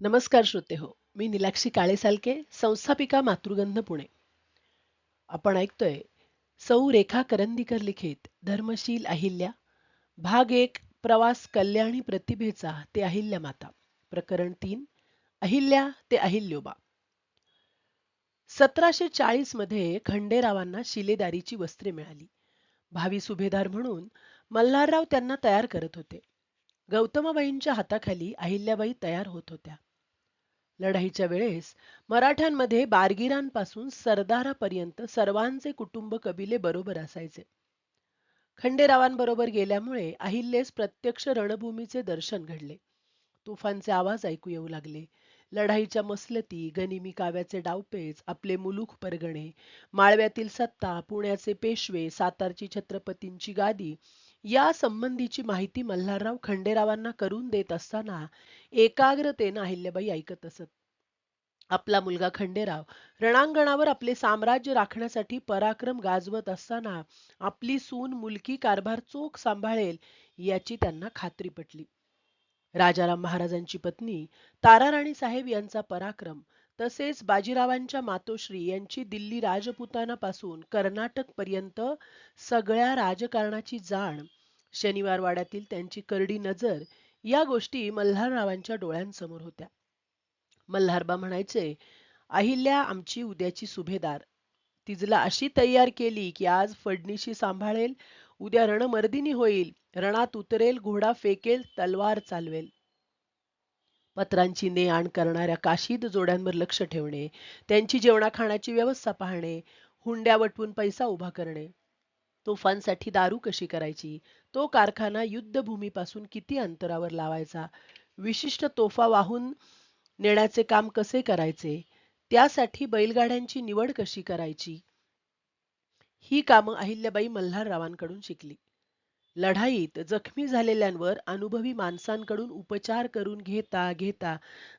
नमस्कार श्रोते हो मी निलाक्षी काळेसालके संस्थापिका मातृगंध पुणे. आपण ऐकतोय सौ रेखा करंदीकर लिखित धर्मशील अहिल्या भाग एक प्रवास कल्याणी प्रतिभेचा ते अहिल्या माता. प्रकरण तीन अहिल्या ते अहिल्योबा. सतराशे चाळीसमध्ये खंडेरावांना शिलेदारीची वस्त्रे मिळाली. भावी सुभेदार म्हणून मल्हारराव त्यांना तयार करत होते. गौतमाबाईंच्या हाताखाली अहिल्याबाई तयार होत होत्या. लढाईच्या वेळेस मराठ्यांमध्ये बारगिरांपासून सरदारापर्यंत सर्वांचे कुटुंब कबिले बरोबर असायचे. खंडेरावांबरोबर गेल्यामुळे अहिल्यास प्रत्यक्ष रणभूमीचे दर्शन घडले. तुफांचे आवाज ऐकू येऊ लागले. लढाईच्या मसलती गनिमी काव्याचे डावपेच आपले मुलूख परगणे माळव्यातील सत्ता पुण्याचे पेशवे सातारची छत्रपतींची गादी या संबंधीची माहिती मल्हारराव खंडेरावांना करून देत असताना एकाग्रतेनं अहिल्याबाई ऐकत असत. आपला मुलगा खंडेराव रणांगणावर आपले साम्राज्य राखण्यासाठी पराक्रम गाजवत असताना आपली सून मुलकी कारभार चोख सांभाळेल याची त्यांना खात्री पटली. राजाराम महाराजांची पत्नी ताराराणी साहेब यांचा पराक्रम तसेच बाजीरावांच्या मातोश्री यांची दिल्ली राजपुतानापासून कर्नाटक पर्यंत सगळ्या राजकारणाची जाण शनिवार वाड्यातील त्यांची करडी नजर या गोष्टी मल्हाररावांच्या डोळ्यांसमोर होत्या. मल्हारबा म्हणायचे अहिल्या आमची उद्याची सुभेदार. तिजला अशी तयार केली की आज फडणीशी सांभाळेल उद्या रणमर्दिनी होईल रणात उतरेल घोडा फेकेल तलवार चालवेल. पत्रांची ने आण करणाऱ्या काशीद जोड्यांवर लक्ष ठेवणे त्यांची जेवणा खाण्याची व्यवस्था पाहणे हुंड्या वटवून पैसा उभा करणे. तोफांसाठी दारू कशी करायची? तो कारखाना युद्धभूमीपासून किती अंतरावर लावायचा? विशिष्ट तोफा वाहून नेण्याचे काम कसे करायचे? त्यासाठी बैलगाड्यांची निवड कशी करायची? ही कामं अहिल्याबाई मल्हाररावांकडून शिकली. लढाईत जखमी झालेल्यांवर अनुभवी माणसांकडून उपचार करून घेता घेता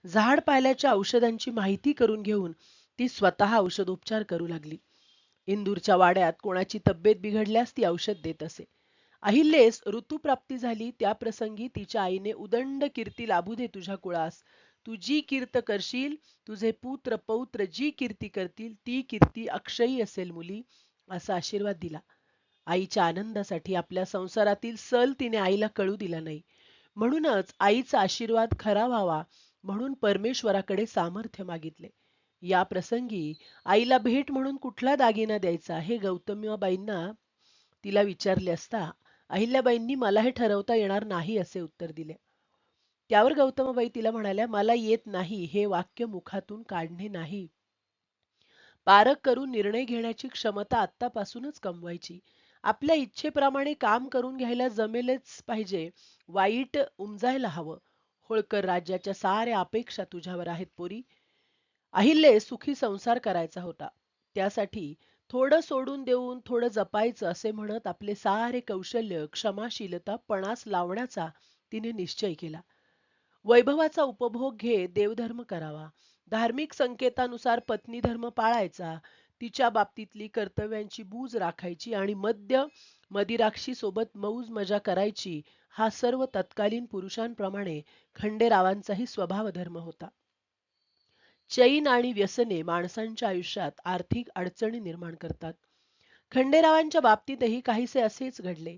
झाड पाल्याच्या औषधांची माहिती करून घेऊन ती स्वतः औषधोपचार करू लागली. इंदूरच्या वाड्यात कोणाची तब्येत बिघडल्यास ती औषध देत असे. अहिल्येस ऋतुप्राप्ती झाली त्या प्रसंगी तिच्या आईने उदंड कीर्ती लाभू दे तुझ्या कुळास. तू जी कीर्त करशील तुझे पुत्र पौत्र जी कीर्ती करतील ती कीर्ती अक्षयी असेल मुली असा आशीर्वाद दिला. आईच्या आनंदासाठी आपल्या संसारातील सल तिने आईला कळू दिला नाही. म्हणूनच आईचा आशीर्वाद खरा व्हावा म्हणून परमेश्वराकडे सामर्थ्य मागितले. या प्रसंगी आईला भेट म्हणून कुठला दागिना द्यायचा हे गौतमीबाईंना तिला विचारले असता अहिल्याबाईंनी मला हे ठरवता येणार नाही असे उत्तर दिले. त्यावर गौतमबाई तिला म्हणाल्या मला येत नाही हे वाक्य मुखातून काढणे नाही. पारख करून निर्णय घेण्याची क्षमता आत्तापासूनच कमवायची. आपल्या इच्छेप्रमाणे काम करून घ्यायला जमेलच पाहिजे. वाईट उमजायला हवं. होळकर राज्याच्या साऱ्या अपेक्षा तुझ्यावर आहेत पोरी. अहिल्ले सुखी संसार करायचा होता. त्यासाठी थोडं सोडून देऊन थोडं जपायचं असे म्हणत आपले सारे कौशल्य क्षमाशीलता पणास लावण्याचा तिने निश्चय केला. वैभवाचा उपभोग घेत देवधर्म करावा. धार्मिक संकेतानुसार पत्नी धर्म पाळायचा. तिच्या बाबतीतली कर्तव्यांची बूज राखायची आणि मद्य मदिराक्षी सोबत मौज मजा करायची हा सर्व तत्कालीन पुरुषांप्रमाणे खंडेरावांचाही स्वभाव धर्म होता. चैन आणि व्यसने माणसांच्या आयुष्यात आर्थिक अडचणी निर्माण करतात. खंडेरावांच्या बाबतीतही काहीसे असेच घडले.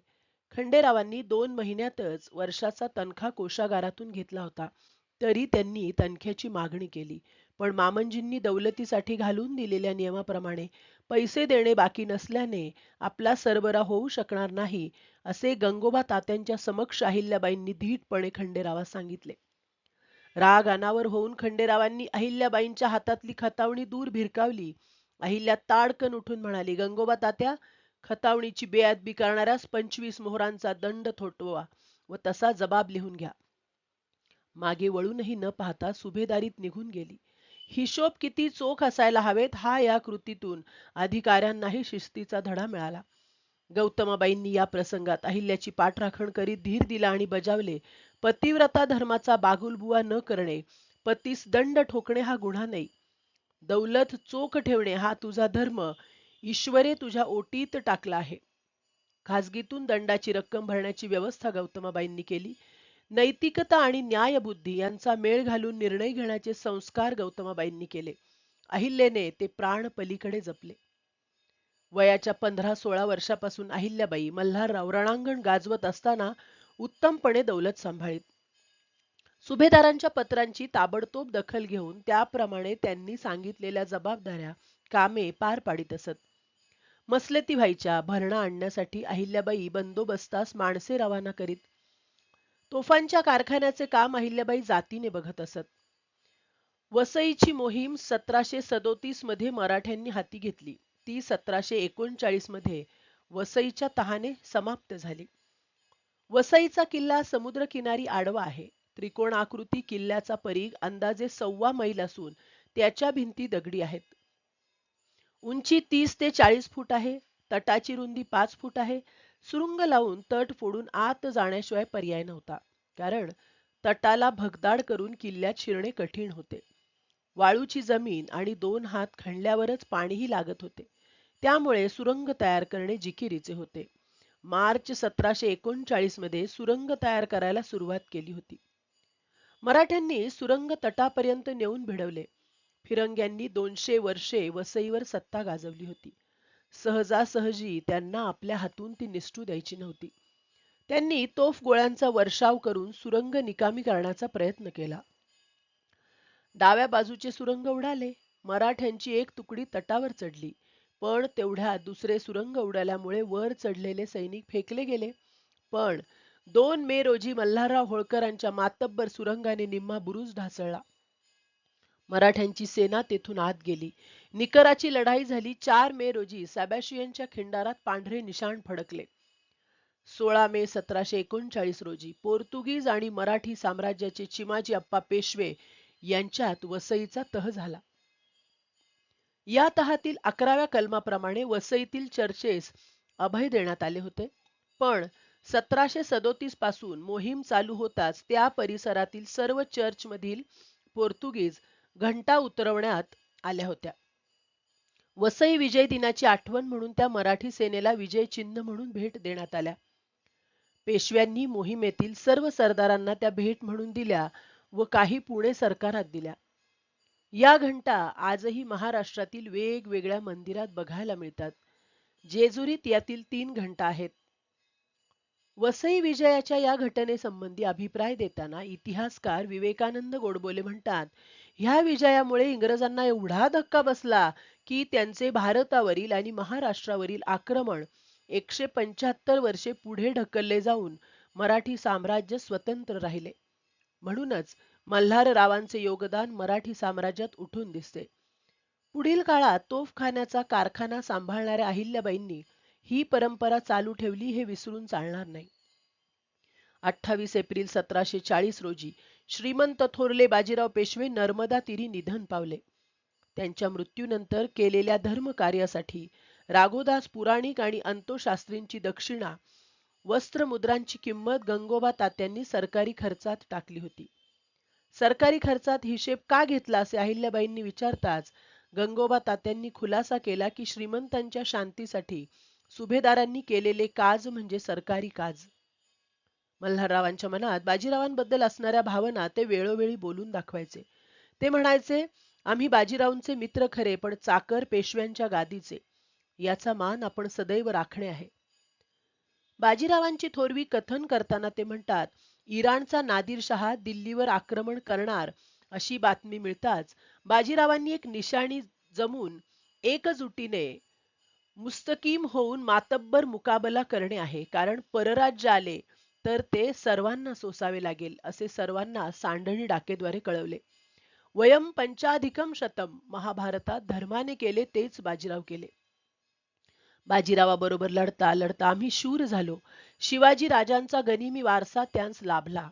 खंडेरावांनी दोन महिन्यातच वर्षाचा तनखा कोशागारातून घेतला होता. तरी त्यांनी तनख्याची मागणी केली. पण मामंजींनी दौलतीसाठी घालून दिलेल्या नियमाप्रमाणे पैसे देणे बाकी नसल्याने आपला सरबरा होऊ शकणार नाही असे गंगोबा तात्यांच्या समक्ष अहिल्याबाईंनी धीटपणे खंडेरावास सांगितले. राग अनावर होऊन खंडेरावांनी अहिल्याबाईंच्या हातातली खतावणी दूर भिरकावली. अहिल्या ताडकन उठून म्हणाली गंगोबा तात्या खतावणीची बेअदबी करणाऱ्यास पंचवीस मोहरांचा दंड थोटवा व तसा जबाब लिहून घ्या. मागे वळूनही न पाहता सुभेदारीत निघून गेली. हिशोब किती चोख असायला हवेत हा या कृतीतून. अधिकाऱ्यांनाही शिस्तीचा धडा मिळाला. गौतमाबाईंनी या प्रसंगात अहिल्याची पाठराखण करीत धीर दिला आणि बजावले. पतिव्रता धर्माचा बागुलबुवा न करणे पतीस दंड ठोकणे हा गुन्हा नाही. दौलत चोख ठेवणे हा तुझा धर्म ईश्वरे तुझ्या ओटीत टाकला आहे. खाजगीतून दंडाची रक्कम भरण्याची व्यवस्था गौतमाबाईंनी केली. नैतिकता आणि न्यायबुद्धी यांचा मेळ घालून निर्णय घेण्याचे संस्कार गौतमाबाईंनी केले. अहिल्येने ते प्राण पलीकडे जपले. वयाच्या पंधरा सोळा वर्षापासून अहिल्याबाई मल्हारराव रणांगण गाजवत असताना उत्तमपणे दौलत सांभाळीत. सुभेदारांच्या पत्रांची ताबडतोब दखल घेऊन त्याप्रमाणे त्यांनी सांगितलेल्या जबाबदाऱ्या कामे पार पाडित असत. मसलती व्हायच्या भरणा आणण्यासाठी अहिल्याबाई बंदोबस्तास माणसे रवाना करीत. तोफांच्या कारखान्याचे काम अहिल्याबाई जातीने बघत असत. वसईची मोहीम सतराशे सदोतीसमध्ये मराठ्यांनी हाती घेतली. ती सतराशे एकोणचाळीसमध्ये वसईच्या तहाने समाप्त झाली. वसईचा किल्ला समुद्रकिनारी आडवा आहे. त्रिकोणाकृती किल्ल्याचा परीघ अंदाजे सव्वा मैल असून त्याच्या भिंती दगडी आहेत. उंची तीस ते चाळीस फूट आहे. तटाची रुंदी पाच फूट आहे. सुरुंग लावून तट फोडून आत जाण्याशिवाय पर्याय नव्हता. कारण तटाला भगदाड करून किल्ल्यात शिरणे कठीण होते. वाळूची जमीन आणि दोन हात खणल्यावरच पाणीही लागत होते. त्यामुळे सुरंग तयार करणे जिकिरीचे होते. मार्च सतराशे एकोणचाळीसमध्ये सुरंग तयार करायला सुरुवात केली होती. मराठ्यांनी सुरंग तटापर्यंत नेऊन भिडवले. फिरंग्यांनी दोनशे वर्षे वसईवर सत्ता गाजवली होती. सहजासहजी त्यांना आपल्या हातून ती निष्ठू द्यायची नव्हती. त्यांनी तोफ गोळ्यांचा वर्षाव करून सुरंग निकामी करण्याचा प्रयत्न केला. डाव्या बाजूचे सुरंग उडाले. मराठ्यांची एक तुकडी तटावर चढली. पण तेवढ्यात दुसरे सुरंग उडाल्यामुळे वर चढलेले सैनिक फेकले गेले. पण दोन मे रोजी मल्हारराव होळकरांच्या मातब्बर सुरंगाने निम्मा बुरुज ढासळला. मराठ्यांची सेना तेथून आत गेली. निकराची लढाई झाली. चार मे रोजी सॅबॅशियनच्या खिंडारात पांढरे निशाण फडकले. सोळा मे सतराशे एकोणचाळीस रोजी पोर्तुगीज आणि मराठी साम्राज्याचे चिमाजी अप्पा पेशवे यांच्यात वसईचा तह झाला. या तहातील अकराव्या कलमाप्रमाणे वसईतील चर्चेस अभय देण्यात आले होते. पण सतराशे सदोतीसपासून मोहीम चालू होताच त्या परिसरातील सर्व चर्चमधील पोर्तुगीज घंटा उतरवण्यात आल्या होत्या. वसई विजय दिनाची आठवण म्हणून त्या मराठी सेनेला विजय चिन्ह म्हणून भेट देण्यात आल्या. पेशव्यांनी मोहिमेतील सर्व सरदारांना त्या भेट म्हणून दिल्या व काही पुणे सरकारात दिल्या. या घंटा आजही महाराष्ट्रातील वेगवेगळ्या मंदिरात बघायला मिळतात. जेजुरीत यातील तीन घंटा आहेत. वसई विजयाच्या या घटनेसंबंधी अभिप्राय देताना इतिहासकार विवेकानंद गोडबोले म्हणतात ह्या विजयामुळे इंग्रजांना एवढा धक्का बसला की त्यांचे भारतावरील आणि महाराष्ट्रावरील आक्रमण एकशे पंच्याहत्तर वर्षे पुढे ढकलले जाऊन मराठी साम्राज्य स्वतंत्र राहिले. म्हणूनच मल्हाररावांचे योगदान मराठी साम्राज्यात उठून दिसते. पुढील काळात तोफखान्याचा कारखाना सांभाळणाऱ्या अहिल्याबाईंनी ही परंपरा चालू ठेवली हे विसरून चालणार नाही. अठ्ठावीस एप्रिल सतराशे चाळीस रोजी श्रीमंत थोरले बाजीराव पेशवे नर्मदा तीरी निधन पावले. त्यांच्या मृत्यूनंतर केलेल्या धर्म कार्यासाठी राघोदास पुराणिक आणि अंतोशास्त्रींची दक्षिणा वस्त्रमुद्रांची किंमत गंगोबा तात्यांनी सरकारी खर्चात टाकली होती. सरकारी खर्चात हिशेब का घेतला असे अहिल्याबाईंनी विचारताच गंगोबा तात्यांनी खुलासा केला की श्रीमंतांच्या शांतीसाठी सुभेदारांनी केलेले काज म्हणजे सरकारी काज. मल्हाररावांच्या मनात बाजीरावांबद्दल असणाऱ्या भावना ते वेळोवेळी बोलून दाखवायचे. ते म्हणायचे आम्ही बाजीरावांचे मित्र खरे पण चाकर पेशव्यांच्या गादीचे. याचा मान आपण सदैव राखणे आहे. बाजीरावांची थोरवी कथन करताना ते म्हणतात इराणचा नादिर शहा दिल्लीवर आक्रमण करणार अशी बातमी मिळताच बाजीरावांनी एक निशाणी जमून एकजुटीने मुस्तकीम होऊन मातब्बर मुकाबला करणे आहे. कारण परराज्य आले तर ते सर्वांना सोसावे लागेल असे सर्वांना सांडणी डाकेद्वारे कळवले. वयम पंचाधिकम शतम महाभारतात धर्माने केले तेच बाजीराव केले. बाजीरावाबरोबर लढता लढता आम्ही शूर झालो. शिवाजी राजांचा गनिमी वारसा त्यांस लाभला.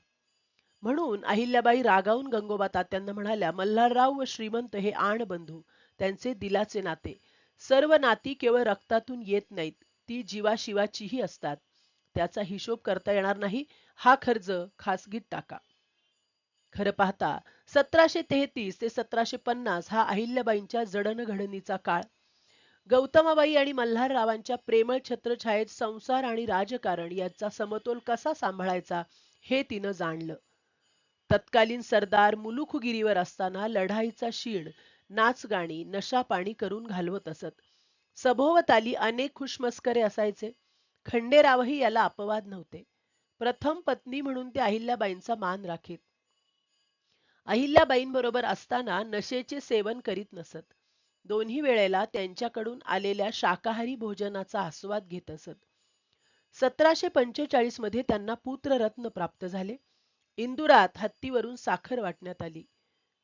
म्हणून अहिल्याबाई रागावून गंगोबा तात्यांना म्हणाल्या मल्हारराव व श्रीमंत हे आण बंधू त्यांचे दिलाचे नाते. सर्व नाती केवळ रक्तातून येत नाहीत ती जीवाशिवाचीही असतात. त्याचा हिशोब करता येणार नाही हा खर्च खासगीत टाका. खरं पाहता सतराशे तेहतीस ते सतराशे पन्नास हा अहिल्याबाईंच्या जडणघडणीचा काळ. गौतमाबाई आणि मल्हाररावांच्या प्रेमळ छत्रछायेत संसार आणि राजकारण यांचा समतोल कसा सांभाळायचा हे तिनं जाणलं. तत्कालीन सरदार मुलुखगिरीवर असताना लढाईचा शीण नाचगाणी नशापाणी करून घालवत असत. सभोवताली अनेक खुशमस्करे असायचे. खंडेरावही याला अपवाद नव्हते. प्रथम पत्नी म्हणून ते अहिल्याबाईंचा मान राखीत. अहिल्याबाईंबरोबर असताना नशेचे सेवन करीत नसत. दोन्ही वेळेला त्यांच्याकडून आलेल्या शाकाहारी भोजनाचा आस्वाद घेत असत. सतराशे पंचेचाळीसमध्ये त्यांना पुत्ररत्न प्राप्त झाले. इंदुरात हत्तीवरून साखर वाटण्यात आली.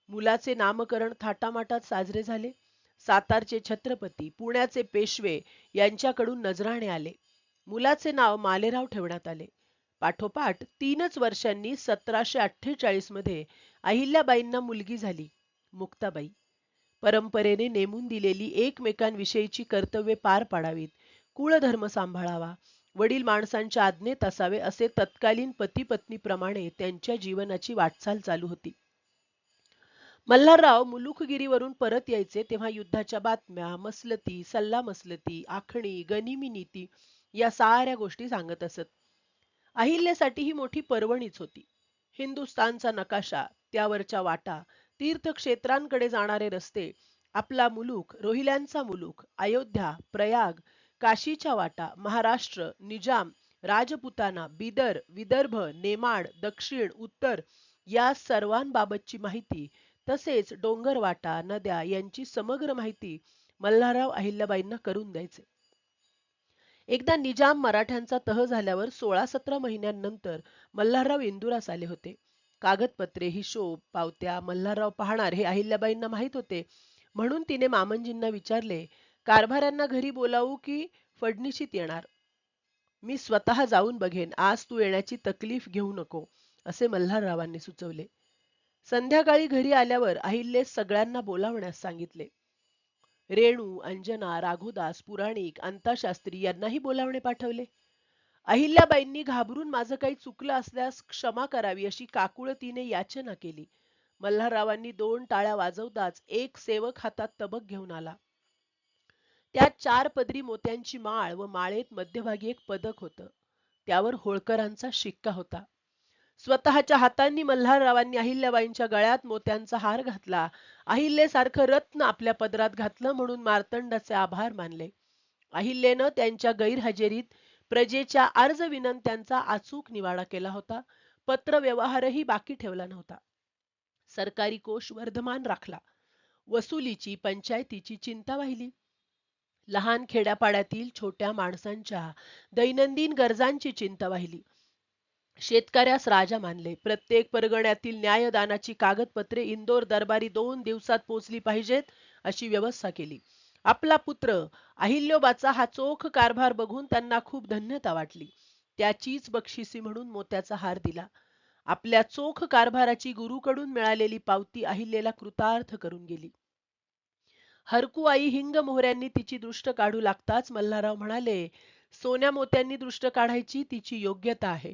मुलाचे नामकरण थाटामाटात साजरे झाले. सातारचे छत्रपती पुण्याचे पेशवे यांच्याकडून नजराणे आले. मुलाचे नाव मालेराव ठेवण्यात आले. पाठोपाठ तीनच वर्षांनी सतराशे अठ्ठेचाळीसमध्ये अहिल्याबाईंना मुलगी झाली मुक्ताबाई. परंपरेने नेमून दिलेली एकमेकांविषयीची कर्तव्ये पार पाडावीत. कुळधर्म सांभाळावा. वडील माणसांच्या आज्ञेत असावे असे तत्कालीन पती पत्नीप्रमाणे त्यांच्या जीवनाची वाटचाल चालू होती. मल्हारराव मुलुखगिरीवरून परत यायचे तेव्हा युद्धाच्या बातम्या मसलती सल्ला मसलती आखणी गनिमी नीती या साऱ्या गोष्टी सांगत असत. अहिल्यासाठी ही मोठी पर्वणीच होती. हिंदुस्थानचा नकाशा त्यावरच्या वाटा तीर्थक्षेत्रांकडे जाणारे रस्ते आपला मुलूक रोहिल्यांचा मुलूक अयोध्या प्रयाग काशीच्या वाटा महाराष्ट्र निजाम राजपुताना बिदर विदर्भ नेमाड दक्षिण उत्तर या सर्वांबाबतची माहिती तसेच डोंगर वाटा नद्या यांची समग्र माहिती मल्हारराव अहिल्याबाईंना करून द्यायचे. एकदा निजाम मराठ्यांचा तह झाल्यावर सोळा सतरा महिन्यांनंतर मल्हारराव इंदुरास आले होते. कागदपत्रे हिशोब पावत्या मल्हारराव पाहणार हे अहिल्याबाईंना माहीत होते. म्हणून तिने मामंजींना विचारले कारभाऱ्यांना घरी बोलावू की फडणीशीत येणार? मी स्वतः जाऊन बघेन आज तू येण्याची तकलीफ घेऊ नको असे मल्हाररावांनी सुचवले. संध्याकाळी घरी आल्यावर अहिल्ये सगळ्यांना बोलावण्यास सांगितले. रेणू अंजना राघोदास पुराणिक अंताशास्त्री यांनाही बोलावणे पाठवले. अहिल्याबाईंनी घाबरून माझं काही चुकलं असल्यास क्षमा करावी अशी काकुळतीने याचना केली. मल्हाररावांनी दोन टाळ्या वाजवताच एक सेवक हातात तबक घेऊन आला. त्यात चार पदरी मोत्यांची माळ व माळेत मध्यभागी एक पदक होतं. त्यावर होळकरांचा शिक्का होता. स्वतःच्या हातांनी मल्हाररावांनी अहिल्याबाईंच्या गळ्यात मोत्यांचा हार घातला. अहिल्येसारखं रत्न आपल्या पदरात घातलं म्हणून मार्तंडाचे आभार मानले. अहिल्यानं त्यांच्या गैरहजेरीत प्रजेच्या अर्ज विनंत्यांचा अचूक निवाडा केला होता. पत्र व्यवहारही बाकी ठेवला नव्हता. सरकारी कोष वर्धमान राखला. वसुलीची पंचायतीची चिंता वाहिली. लहान खेड्यापाड्यातील छोट्या माणसांच्या दैनंदिन गरजांची चिंता वाहिली. शेतकऱ्यास राजा मानले. प्रत्येक परगण्यातील न्यायदानाची कागदपत्रे इंदोर दरबारी दोन दिवसात पोचली पाहिजेत अशी व्यवस्था केली. आपला पुत्र अहिल्योबाचा हा चोख कारभार बघून त्यांना खूप धन्यता वाटली. त्याचीच बक्षिसी म्हणून मोत्याचा हार दिला. आपल्या चोख कारभाराची गुरुकडून मिळालेली पावती अहिल्येला कृतार्थ करून गेली. हरकू आई हिंग मोहऱ्यांनी तिची दृष्ट काढू लागताच मल्हारराव म्हणाले सोन्या मोत्यांनी दृष्ट काढायची तिची योग्यता आहे.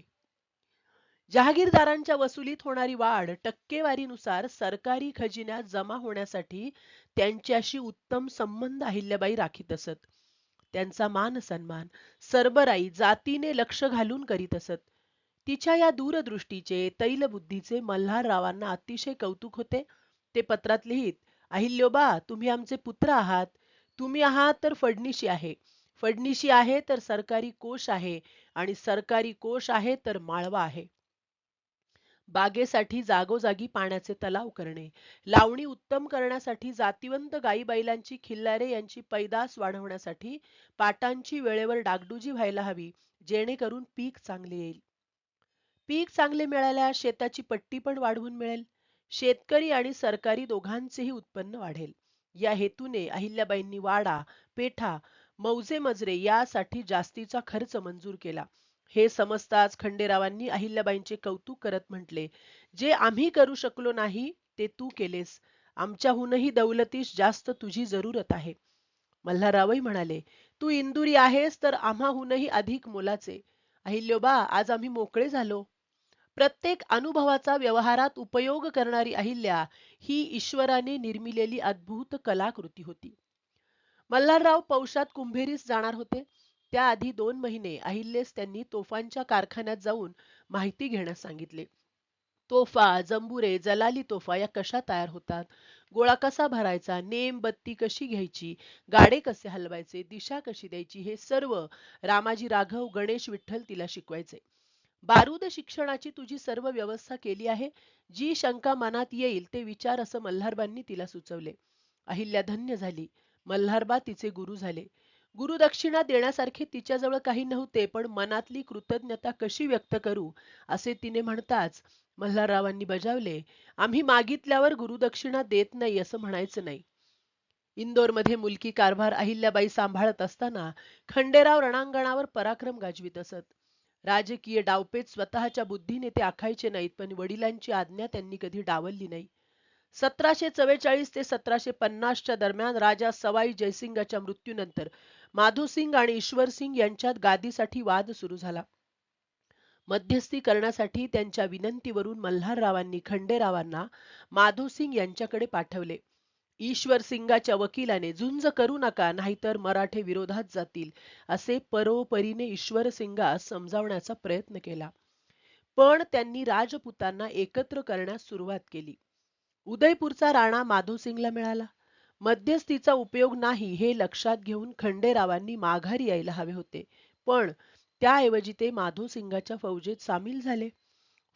जहागीरदारांच्या वसुलीत होणारी वाढ टक्केवारीनुसार सरकारी खजिन्यात जमा होण्यासाठी त्यांच्याशी उत्तम संबंध अहिल्याबाई राखीत असत त्यांचा मान सन्मान सरबराई जातीने लक्ष घालून करीत असत. तिच्या या दूरदृष्टीचे तैलबुद्धीचे मल्हाररावांना अतिशय कौतुक होते. ते पत्रात लिहित अहिल्योबा तुम्ही आमचे पुत्र आहात. तुम्ही आहात तर फडणीशी आहे. फडणीशी आहे तर सरकारी कोश आहे आणि सरकारी कोष आहे तर माळवा आहे. बागेसाठी जागोजागी पाण्याचे तलाव करणे. लावणी उत्तम करण्यासाठी जातीवंत गाई बैलांची खिल्लारे यांची पैदास वाढवण्यासाठी पाटांची वेळेवर डागडुजी व्हायला हवी जेणेकरून पीक चांगले येईल. पीक चांगले मिळाल्यास शेताची पट्टी पण वाढवून मिळेल. शेतकरी आणि सरकारी दोघांचेही उत्पन्न वाढेल. या हेतूने अहिल्याबाईंनी वाडा पेठा मौजे मजरे यासाठी जास्तीचा खर्च मंजूर केला. हे समजताच खंडेरावांनी अहिल्याबाईंचे कौतुक करत म्हटले जे आम्ही करू शकलो नाही ते तू केलेस. आमच्याहूनही दौलतीस जास्त तुझी जरूरत आहे. मल्हाररावही म्हणाले तू इंदुरी आहेस तर आम्हाहूनही अधिक मोलाचे. अहिल्योबा आज आम्ही मोकळे झालो. प्रत्येक अनुभवाचा व्यवहारात उपयोग करणारी अहिल्या ही ईश्वराने निर्मिलेली अद्भुत कलाकृती होती. मल्हारराव पौषात कुंभेरीस जाणार होते. त्याआधी दोन महिने अहिल्यास त्यांनी तोफांच्या कारखान्यात जाऊन माहिती घेण्यास सांगितले. तोफा जंबुरे जलाली तोफा या कशा तयार होतात? गोळा कसा भरायचा? नेम बत्ती कशी घ्यायची? गाडे कसे हलवायचे? दिशा कशी द्यायची? हे सर्व रामाजी राघव गणेश विठ्ठल तिला शिकवायचे. बारूद शिक्षणाची तुझी सर्व व्यवस्था केली आहे? जी शंका मनात येईल ते विचार असं मल्हारबांनी तिला सुचवले. अहिल्या धन्य झाली. मल्हारबा तिचे गुरु झाले. गुरुदक्षिणा देण्यासारखे तिच्याजवळ काही नव्हते पण मनातली कृतज्ञता कशी व्यक्त करू असे तिने म्हणताच मल्हाररावांनी बजावले आम्ही मागितल्यावर गुरुदक्षिणा देत नाही असं म्हणायचं नाही. इंदोरमध्ये मुलकी कारभार अहिल्याबाई सांभाळत असताना खंडेराव रणांगणावर पराक्रम गाजवीत असत. राजकीय डावपेच स्वतःच्या बुद्धीने ते आखायचे नाहीत पण वडिलांची आज्ञा त्यांनी कधी डावलली नाही. सतराशे चव्वेचाळीस ते सतराशे पन्नासच्या दरम्यान राजा सवाई जयसिंगाच्या मृत्यूनंतर माधोसिंग आणि ईश्वरसिंग यांच्यात गादीसाठी वाद सुरू झाला. मध्यस्थी करण्यासाठी त्यांच्या विनंतीवरून मल्हाररावांनी खंडेरावांना माधोसिंग यांच्याकडे पाठवले. ईश्वर सिंगाच्या वकिलाने झुंज करू नका नाहीतर मराठे विरोधात जातील असे परोपरीने ईश्वर सिंगास समजावण्याचा प्रयत्न केला. पण त्यांनी राजपुतांना एकत्र करण्यास सुरुवात केली. उदयपूरचा राणा माधोसिंगला मिळाला. मध्यस्थीचा उपयोग नाही हे लक्षात घेऊन खंडेरावांनी माघारी यायला हवे होते. पण त्याऐवजी ते माधोसिंगाच्या फौजेत सामील झाले.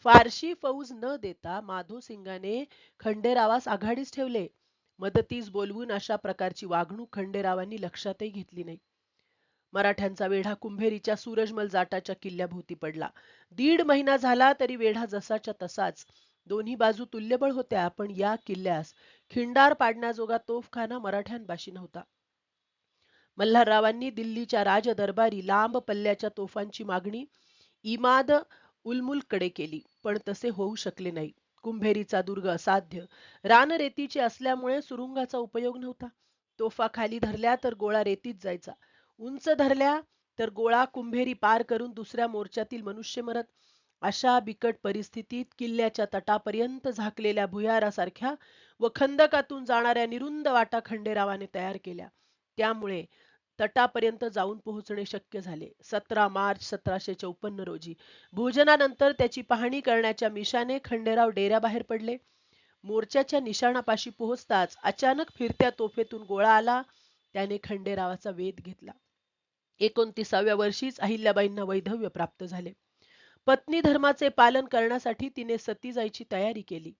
फारशी फौज न देता माधोसिंगाने खंडेरावास आघाडीस ठेवले. मदतीस बोलवून अशा प्रकारची वागणूक खंडेरावांनी लक्षातही घेतली नाही. मराठ्यांचा वेढा कुंभेरीच्या सूरजमल जाटाच्या किल्ल्याभोवती पडला. दीड महिना झाला तरी वेढा जसाच्या तसाच दोन्ही बाजू तुल्यबळ होत्या पण या किल्ल्यास खिंडार पाडण्याजोगा तोफखाना मराठ्यांपाशी नव्हता. मल्हाररावांनी दिल्लीच्या राजदरबारी लांब पल्ल्याच्या तोफांची मागणी इमाद उलमुलकडे केली पण तसे होऊ शकले नाही. कुंभेरीचा दुर्ग असाध्य. रानरेतीची असल्यामुळे सुरुंगाचा उपयोग नव्हता. तोफा खाली धरल्या तर गोळा रेतीत जायचा. उंच धरल्या तर गोळा कुंभेरी पार करून दुसऱ्या मोर्चातील मनुष्य मरत. अशा बिकट परिस्थितीत किल्ल्याच्या तटापर्यंत झाकलेल्या भुयारासारख्या व खंदकातून जाणाऱ्या निरुंद वाटा खंडेरावाने तयार केल्या. त्यामुळे तटापर्यंत जाऊन पोहोचणे शक्य झाले. सतरा मार्च सतराशे चौपन्न रोजी भोजनानंतर त्याची पाहणी करण्याच्या मिशाने खंडेराव डेऱ्याबाहेर पडले. मोर्चाच्या निशाणापाशी पोहोचताच अचानक फिरत्या तोफेतून गोळा आला. त्याने खंडेरावाचा वेध घेतला. एकोणतीसाव्या वर्षीच अहिल्याबाईंना वैधव्य प्राप्त झाले. पत्नी धर्माचे पालन करण्यासाठी तिने सती जायची तयारी केली.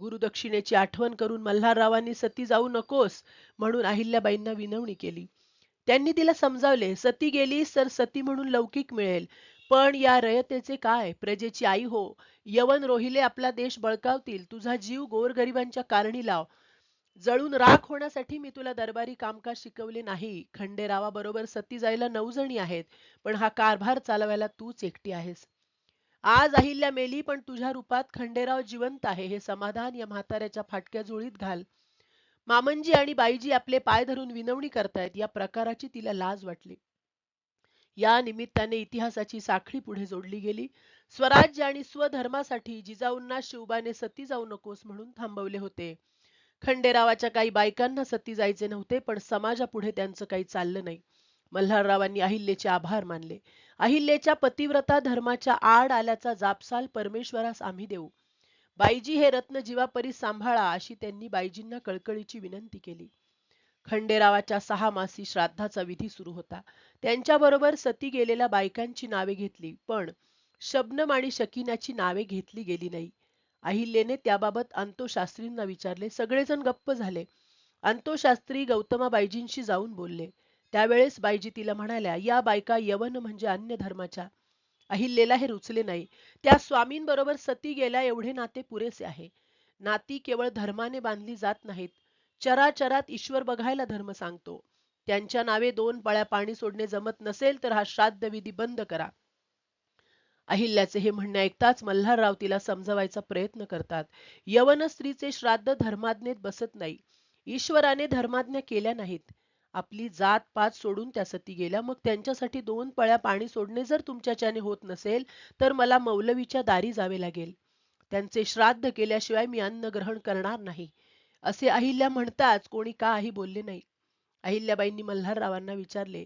गुरुदक्षिणेची आठवण करून मल्हाररावांनी सती जाऊ नकोस म्हणून अहिल्याबाईंना विनवणी केली. त्यांनी तिला समजावले सती गेलीस तर सती म्हणून लौकिक मिळेल पण या रयतेचे काय? प्रजेची आई हो यवन रोहिले आपला देश बळकावतील तुझा जीव गोरगरिबांच्या कारणी लाव. जळून राख होण्यासाठी मी तुला दरबारी कामकाज शिकवले नाही. खंडेरावाबरोबर सती जायला नऊ जणी आहेत पण हा कारभार चालवायला तूच एकटी आहेस. आज अहिल्या मेली पण तुझ्या रूपात खंडेराव जिवंत आहे. हे समाधान या म्हाताऱ्याच्या फाटक्या जुळीत घाल. मामनजी आणि बाईजी आपले पाय धरून विनवणी करतायत. या प्रकाराची तिला लाज वाटली. या निमित्ताने इतिहासाची साखळी पुढे जोडली गेली. स्वराज्य आणि स्वधर्मासाठी जिजाऊंना शिवबाने सती जाऊ नकोस म्हणून थांबवले होते. खंडेरावाच्या काही बायकांना सती जायचे नव्हते पण समाजापुढे त्यांचं काही चाललं नाही. मल्हाररावांनी अहिल्येचे आभार मानले. अहिल्येच्या पतिव्रता धर्माच्या आड आल्याचा जापसाल परमेश्वरास आम्ही देऊ. बाईजी हे रत्न जीवापरी सांभाळा अशी त्यांनी बाईजींना कळकळीची विनंती केली. खंडेरावाच्या सहा मासी श्राद्धाचा विधी सुरू होता. त्यांच्याबरोबर सती गेलेल्या बायकांची नावे घेतली पण शबनम आणि शकीनाची नावे घेतली गेली नाही. अहिल्येने त्याबाबत अंतोशास्त्रींना विचारले सगळेजण गप्प झाले. अंतोशास्त्री गौतमाबाईजींशी जाऊन बोलले त्यावेळेस बाईजी तिला म्हणाल्या या बायका यवन म्हणजे अन्य धर्माच्या. अहिल्येला हे रुचले नाही. त्या स्वामींबरोबर सती गेल्या एवढे नाते पुरेसे आहे. नाती केवळ धर्माने बांधली जात नाहीत. चराचरात ईश्वर बघायला धर्म सांगतो. त्यांच्या नावे दोन पाळ्या पाणी सोडणे जमत नसेल तर हा श्राद्ध विधी बंद करा. अहिल्याचे हे म्हणणे ऐकताच मल्हारराव तिला समजवायचा प्रयत्न करतात. यवन स्त्रीचे श्राद्ध धर्माज्ञेत बसत नाही. ईश्वराने धर्माज्ञा केल्या नाहीत. आपली जात पात सोडून त्या सती गेल्या. मग त्यांच्यासाठी दोन पळ्या पाणी सोडणे जर तुमच्याच्याने होत नसेल तर मला मौलवीच्या दारी जावे लागेल. त्यांचे श्राद्ध केल्याशिवाय मी अन्न ग्रहण करणार नाही. असे अहिल्या म्हणताच कोणी काही बोलले नाही. अहिल्याबाईंनी मल्हाररावांना विचारले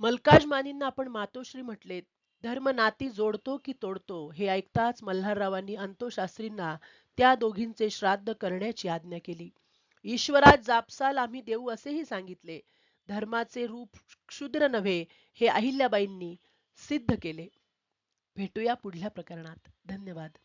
मल्काजमानींना आपण मातोश्री म्हटले धर्म नाती जोडतो की तोडतो हे ऐकताच मल्हाररावांनी अंतोशास्त्रींना त्या दोघींचे श्राद्ध करण्याची आज्ञा केली. ईश्वरात जापसाल आम्ही देऊ असेही सांगितले. धर्माचे रूप क्षुद्र नव्हे हे अहिल्याबाईंनी सिद्ध केले. भेटूया पुढल्या प्रकरणात. धन्यवाद.